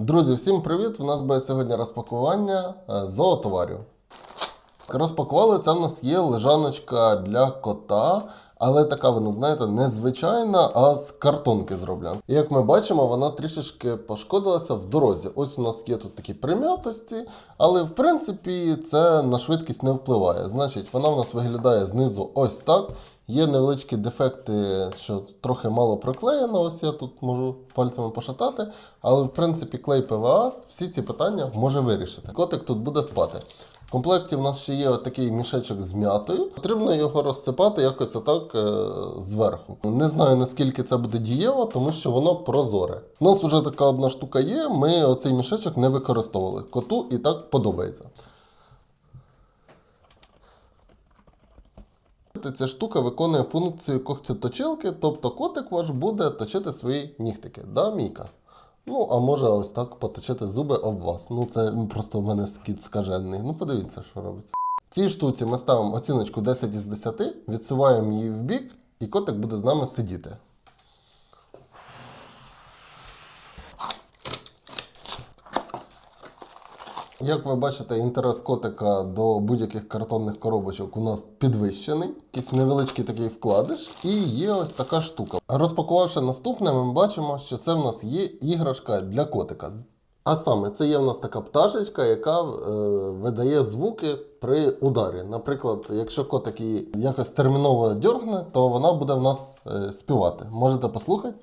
Друзі, всім привіт! У нас буде сьогодні розпакування е, зоотоварів. Розпакували це в нас є лежаночка для кота, але така вона, знаєте, незвичайна, а з картонки зроблена. І як ми бачимо, вона трішечки пошкодилася в дорозі. Ось у нас є тут такі прим'ятості, але в принципі це на швидкість не впливає. Значить, вона в нас виглядає знизу ось так. Є невеличкі дефекти, що трохи мало проклеєно. Ось я тут можу пальцями пошатати. Але в принципі клей ПВА всі ці питання може вирішити. Котик тут буде спати. В комплекті в нас ще є отакий мішечок з м'ятою. Потрібно його розсипати якось отак е, зверху. Не знаю наскільки це буде дієво, тому що воно прозоре. У нас вже така одна штука є. Ми оцей мішечок не використовували. Коту і так подобається. Ця штука виконує функцію когтєточилки, тобто котик ваш буде точити свої нігтики. Да, Мійка? Ну, а може ось так поточити зуби об вас. Ну, це просто в мене скіт скажений. Ну, подивіться, що робиться. Цій штуці ми ставимо оціночку 10 із 10, відсуваємо її в бік, і котик буде з нами сидіти. Як ви бачите, інтерес котика до будь-яких картонних коробочок у нас підвищений. Якийсь невеличкий такий вкладиш, і є ось така штука. Розпакувавши наступне, ми бачимо, що це в нас є іграшка для котика. А саме, це є в нас така пташечка, яка е, видає звуки при ударі. Наприклад, якщо котик її якось терміново дьоргне, то вона буде в нас е, співати. Можете послухати?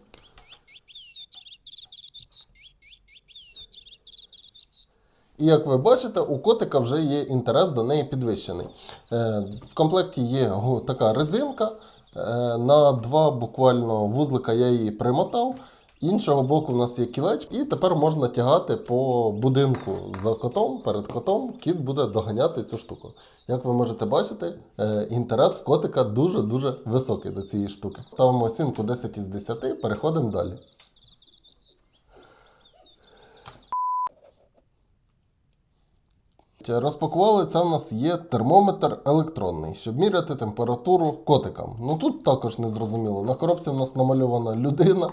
І як ви бачите, у котика вже є інтерес до неї підвищений. Е, В комплекті є така резинка. Е, На два буквально вузлика я її примотав. Іншого боку, в нас є кілечко, і тепер можна тягати по будинку за котом, перед котом. Кіт буде доганяти цю штуку. Як ви можете бачити, е, інтерес в котика дуже-дуже високий до цієї штуки. Ставимо оцінку 10 із 10, переходимо далі. Розпакували це у нас є термометр електронний, щоб міряти температуру котикам. Ну тут також не зрозуміло. На коробці в нас намальована людина,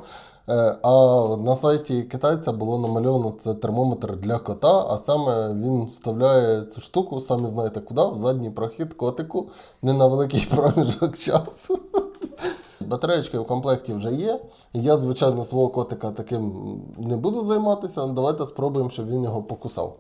е, а на сайті китайця було намальовано це термометр для кота, а саме він вставляє цю штуку, самі знаєте куди, в задній прохід котику, не на великий проміжок часу. Батареєчки в комплекті вже є. Я, звичайно, свого котика таким не буду займатися. Давайте спробуємо, щоб він його покусав.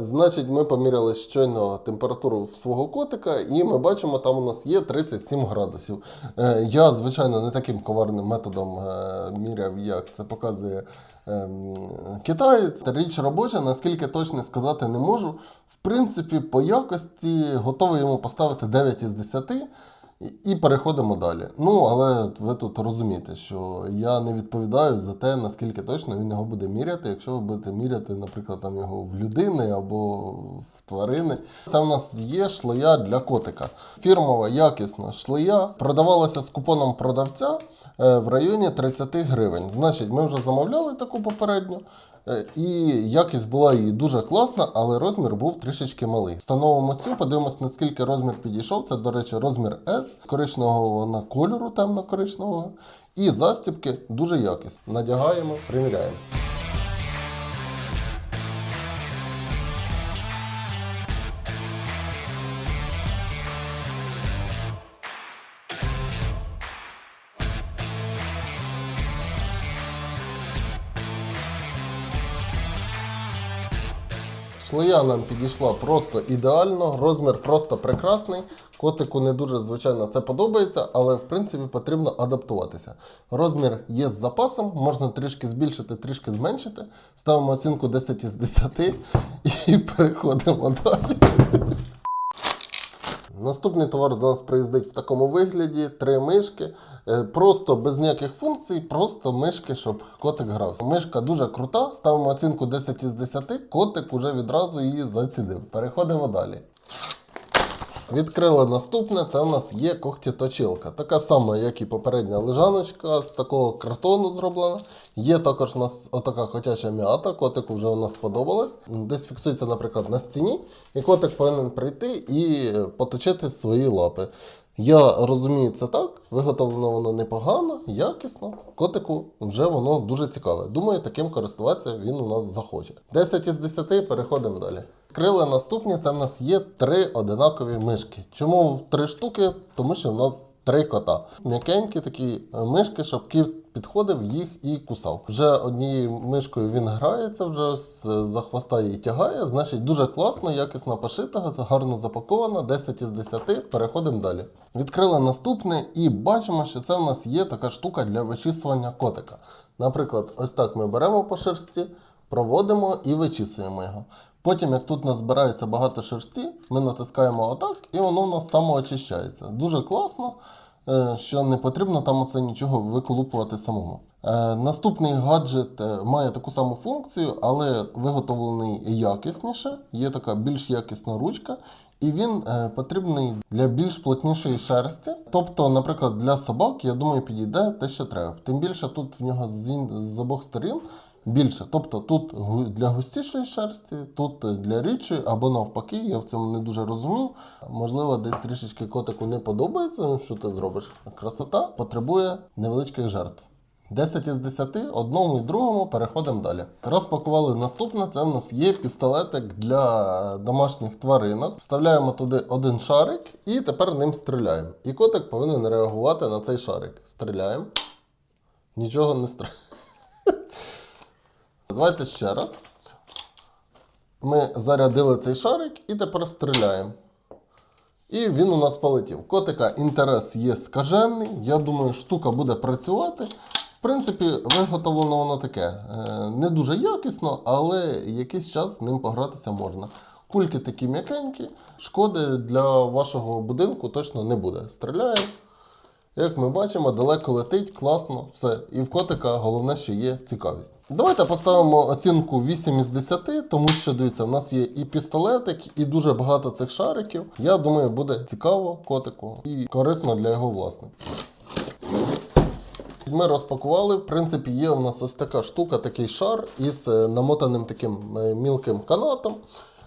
Значить, ми поміряли щойно температуру свого котика, і ми бачимо, там у нас є 37 градусів. Е, Я, звичайно, не таким коварним методом е, міряв, як це показує ем, китаєць. Річ робоча, наскільки точно сказати не можу. В принципі, по якості готовий йому поставити 9 із 10. І- переходимо далі. Ну, але ви тут розумієте, що я не відповідаю за те, наскільки точно він його буде міряти. Якщо ви будете міряти, наприклад, там його в людини або в тварини. Це в нас є шлея для котика. Фірмова якісна шлея продавалася з купоном продавця е, в районі 30 гривень. Значить, ми вже замовляли таку попередню. Е, І якість була її дуже класна, але розмір був трішечки малий. Встановимо цю, подивимось, наскільки розмір підійшов. Це, до речі, розмір S, коричневого вона кольору темно-коричневого. І застібки дуже якісні. Надягаємо, приміряємо. Шлея нам підійшла просто ідеально, розмір просто прекрасний. Котику не дуже, звичайно, це подобається, але в принципі потрібно адаптуватися. Розмір є з запасом, можна трішки збільшити, трішки зменшити. Ставимо оцінку 10 із 10 і переходимо далі. Наступний товар до нас приїздить в такому вигляді: три мишки. Е, Просто без ніяких функцій, просто мишки, щоб котик грався. Мишка дуже крута, ставимо оцінку 10 із 10, котик уже відразу її зацінив. Переходимо далі. Відкрили наступне, це у нас є когтіточилка. Така сама, як і попередня лежаночка, з такого картону зроблена. Є також у нас отака котяча м'ята, котику вже вона сподобалась. Десь фіксується, наприклад, на стіні, і котик повинен прийти і поточити свої лапи. Я розумію це так, виготовлено воно непогано, якісно. Котику вже воно дуже цікаве. Думаю, таким користуватися він у нас захоче. 10 із 10, переходимо далі. Відкрили наступні, це в нас є три одинакові мишки. Чому три штуки? Тому що в нас три кота. М'якенькі такі е, мишки, щоб кіт підходив їх і кусав. Вже однією мишкою він грається, вже за хвоста її тягає. Значить, дуже класно, якісно пошита, гарно запаковано. 10 із 10. Переходимо далі. Відкрили наступне і бачимо, що це в нас є така штука для вичісування котика. Наприклад, ось так ми беремо по шерсті, проводимо і вичісуємо його. Потім, як тут назбирається багато шерсті, ми натискаємо отак, і воно в нас самоочищається. Дуже класно, е, що не потрібно там оце нічого виколупувати самому. Е, Наступний гаджет е, має таку саму функцію, але виготовлений якісніше. Є така більш якісна ручка, і він е, потрібний для більш плотнішої шерсті. Тобто, наприклад, для собак, я думаю, підійде те, що треба. Тим більше тут в нього з, обох сторін більше. Тобто тут для густішої шерсті, тут для рідшої або навпаки, я в цьому не дуже розумію. Можливо, десь трішечки котику не подобається, ну що ти зробиш? Красота потребує невеличких жертв. 10 із 10, одному і другому переходимо далі. Розпакували наступне. Це в нас є пістолетик для домашніх тваринок. Вставляємо туди один шарик і тепер ним стріляємо. І котик повинен реагувати на цей шарик. Стріляємо. Нічого не стріляє. Давайте ще раз. Ми зарядили цей шарик і тепер стріляємо. І він у нас полетів. Котика інтерес є скажений. Я думаю, штука буде працювати. В принципі, виготовлено воно таке. е, Не дуже якісно, але якийсь час з ним погратися можна. Кульки такі м'якенькі, шкоди для вашого будинку точно не буде. Стріляємо. Як ми бачимо, далеко летить, класно, все. І в котика головне, що є цікавість. Давайте поставимо оцінку 8 із 10, тому що дивіться, в нас є і пістолетик, і дуже багато цих шариків. Я думаю, буде цікаво котику і корисно для його власника. Ми розпакували. В принципі, є у нас ось така штука, такий шар із е, намотаним таким е, мілким канатом.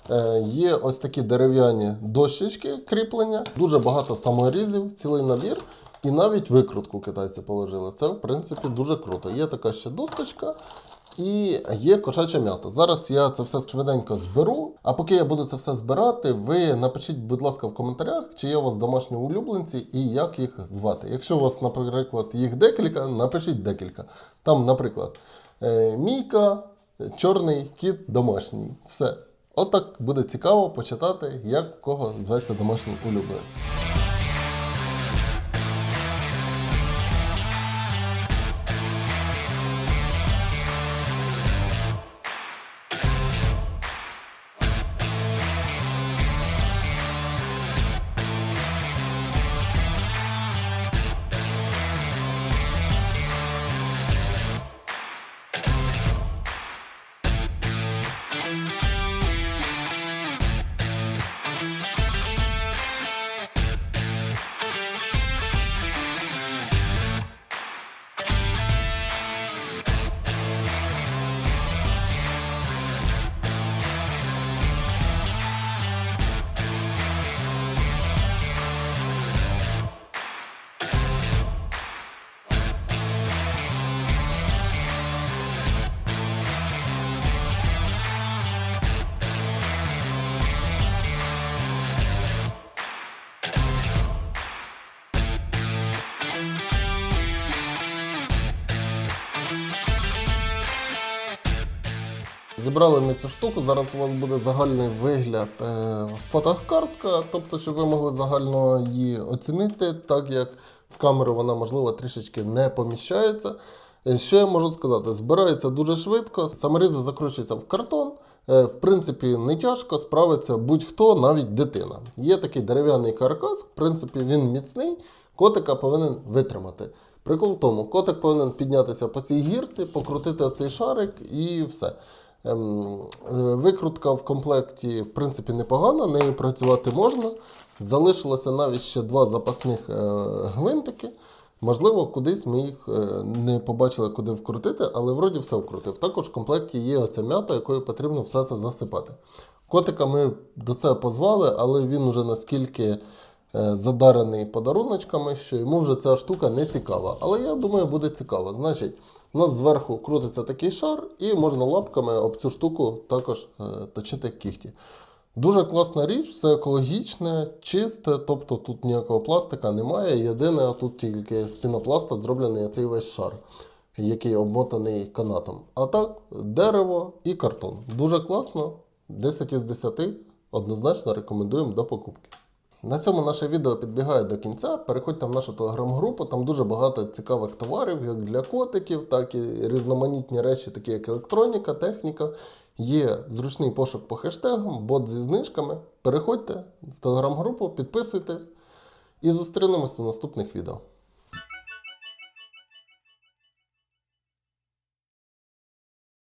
Е, Є ось такі дерев'яні дощечки кріплення, дуже багато саморізів, цілий набір. І навіть викрутку китайці положили. Це, в принципі, дуже круто. Є така ще досточка. І є кошача м'ята. Зараз я це все швиденько зберу. А поки я буду це все збирати, ви напишіть, будь ласка, в коментарях, чи є у вас домашні улюбленці і як їх звати. Якщо у вас, наприклад, їх декілька, напишіть декілька. Там, наприклад, е, Мійка, чорний кіт домашній. Все. Отак буде цікаво почитати, як кого зветься домашній улюбленець. Зібрали ми цю штуку. Зараз у вас буде загальний вигляд е, фотокартка, тобто, щоб ви могли загально її оцінити, так як в камеру вона, можливо, трішечки не поміщається. Що я можу сказати? Збирається дуже швидко, саморізи закручуються в картон. Е, В принципі, не тяжко, справиться будь-хто, навіть дитина. Є такий дерев'яний каркас, в принципі, він міцний, котика повинен витримати. Прикол в тому, котик повинен піднятися по цій гірці, покрутити цей шарик і все. Ем, е, Викрутка в комплекті, в принципі, непогана, нею працювати можна. Залишилося навіть ще два запасних е, гвинтики. Можливо, кудись ми їх е, не побачили, куди вкрутити, але вроді все вкрутив. Також в комплекті є оця м'ята, якою потрібно все це засипати. Котика ми до себе позвали, але він уже наскільки задарений подаруночками, що йому вже ця штука не цікава. Але я думаю, буде цікаво. Значить, у нас зверху крутиться такий шар, і можна лапками об цю штуку також е, точити кігті. Дуже класна річ, все екологічне, чисте, тобто тут ніякого пластика немає. Єдине, тут тільки з пінопласта зроблений цей весь шар, який обмотаний канатом. А так, дерево і картон. Дуже класно. 10 із 10 однозначно рекомендуємо до покупки. На цьому наше відео підбігає до кінця. Переходьте в нашу телеграм-групу, там дуже багато цікавих товарів, як для котиків, так і різноманітні речі, такі як електроніка, техніка. Є зручний пошук по хештегам, бот зі знижками. Переходьте в телеграм-групу, підписуйтесь і зустрінемось на наступних відео.